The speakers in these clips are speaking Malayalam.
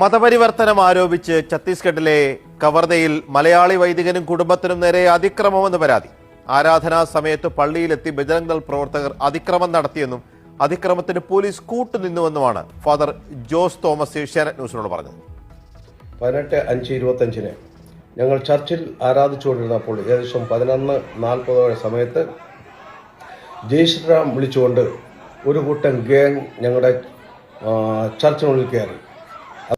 മതപരിവർത്തനം ആരോപിച്ച് ഛത്തീസ്ഗഡിലെ കവർദയിൽ മലയാളി വൈദികനും കുടുംബത്തിനും നേരെ അതിക്രമമെന്ന് പരാതി. ആരാധനാ സമയത്ത് പള്ളിയിലെത്തി ബജരംഗ് ദൾ പ്രവർത്തകർ അതിക്രമം നടത്തിയെന്നും അതിക്രമത്തിന് പോലീസ് കൂട്ടുനിന്നുവെന്നുമാണ് ഫാദർ ജോസ് തോമസ് ഏഷ്യാനെറ്റ് ന്യൂസിനോട് പറഞ്ഞത്. പതിനെട്ട് അഞ്ച് ഇരുപത്തഞ്ചിന് ഞങ്ങൾ ചർച്ചിൽ ആരാധിച്ചുകൊണ്ടിരുന്നപ്പോൾ ഏകദേശം പതിനൊന്ന് നാൽപ്പതോടെ സമയത്ത് ജയശ്രീറാം വിളിച്ചുകൊണ്ട് ഒരു കൂട്ടം ഗ്യാങ് ഞങ്ങളുടെ ചർച്ചിനുള്ളിൽ കയറി.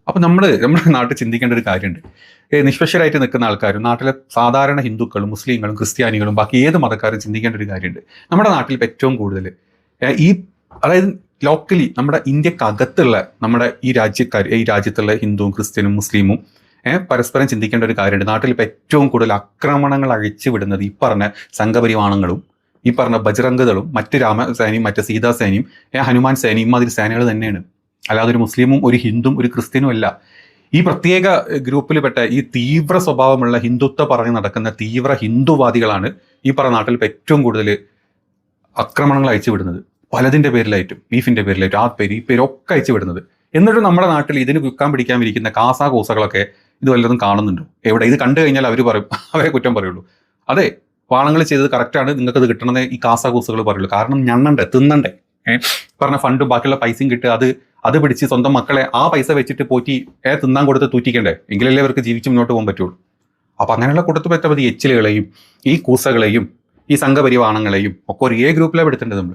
അപ്പൊ നമ്മൾ നമ്മുടെ നാട്ടിൽ ചിന്തിക്കേണ്ട ഒരു കാര്യമുണ്ട്. നിഷ്പക്ഷരായിട്ട് നിൽക്കുന്ന ആൾക്കാരും നാട്ടിലെ സാധാരണ ഹിന്ദുക്കളും മുസ്ലിങ്ങളും ക്രിസ്ത്യാനികളും ബാക്കി ഏത് മതക്കാരും ചിന്തിക്കേണ്ട ഒരു കാര്യമുണ്ട്. നമ്മുടെ നാട്ടിൽ ഏറ്റവും കൂടുതൽ ഈ അതായത് ലോക്കലി നമ്മുടെ ഇന്ത്യക്കകത്തുള്ള നമ്മുടെ ഈ രാജ്യക്കാർ ഈ രാജ്യത്തുള്ള ഹിന്ദുവും ക്രിസ്ത്യനും മുസ്ലിമും പരസ്പരം ചിന്തിക്കേണ്ട ഒരു കാര്യമുണ്ട്. നാട്ടിൽ ഇപ്പോൾ ഏറ്റവും കൂടുതൽ ആക്രമണങ്ങൾ അഴിച്ചു വിടുന്നത് ഈ പറഞ്ഞ സംഘപരിവാണങ്ങളും ഈ പറഞ്ഞ ബജറംഗതകളും മറ്റ് രാമസേനയും മറ്റ് സീതാസേനയും ഹനുമാൻ സേനയും ഇമാതിരി സേനകൾ തന്നെയാണ്. അല്ലാതെ ഒരു മുസ്ലിമും ഒരു ഹിന്ദും ഒരു ക്രിസ്ത്യനും അല്ല. ഈ പ്രത്യേക ഗ്രൂപ്പിൽപ്പെട്ട ഈ തീവ്ര സ്വഭാവമുള്ള ഹിന്ദുത്വ പറഞ്ഞ് നടക്കുന്ന തീവ്ര ഹിന്ദുവാദികളാണ് ഈ പറഞ്ഞ നാട്ടിൽ ഇപ്പോൾ ഏറ്റവും കൂടുതൽ ആക്രമണങ്ങൾ അയച്ചു വിടുന്നത്. പലതിന്റെ പേരിലായിട്ടും ബീഫിന്റെ പേരിലായിട്ടും ആ പേര് ഈ പേരൊക്കെ അയച്ചു വിടുന്നത്. എന്നിട്ട് നമ്മുടെ നാട്ടിൽ ഇതിന് വിൽക്കാൻ പിടിക്കാമിരിക്കുന്ന കാസാ കൂസകളൊക്കെ ഇത് വല്ലതും കാണുന്നുണ്ടോ? എവിടെ? ഇത് കണ്ടു കഴിഞ്ഞാൽ അവർ പറയും അവരെ കുറ്റം പറയുള്ളൂ. അതെ പാളങ്ങൾ ചെയ്തത് കറക്റ്റാണ് നിങ്ങൾക്ക് ഇത് കിട്ടണമെന്ന് ഈ കാസാ കൂസകൾ പറയുള്ളൂ. കാരണം ഞണ്ണണ്ടേ തിന്നണ്ടേ. പറഞ്ഞ ഫണ്ടും ബാക്കിയുള്ള പൈസയും കിട്ടുക അത് അത് പിടിച്ച് സ്വന്തം മക്കളെ ആ പൈസ വെച്ചിട്ട് പോറ്റി ഏ തിന്നാൻ കൊടുത്ത് തൂറ്റിക്കണ്ടേ? എങ്കിലല്ലേ അവർക്ക് ജീവിച്ച് മുന്നോട്ട് പോകാൻ പറ്റുള്ളൂ. അപ്പം അങ്ങനെയുള്ള കൊടുത്തു പറ്റാത്ത എച്ചിലുകളെയും ഈ കൂസകളെയും ഈ സംഘപരിവാണങ്ങളെയും ഒക്കെ ഒരു ഒരേ ഗ്രൂപ്പിലാണ് എടുത്തേണ്ടത് നമ്മൾ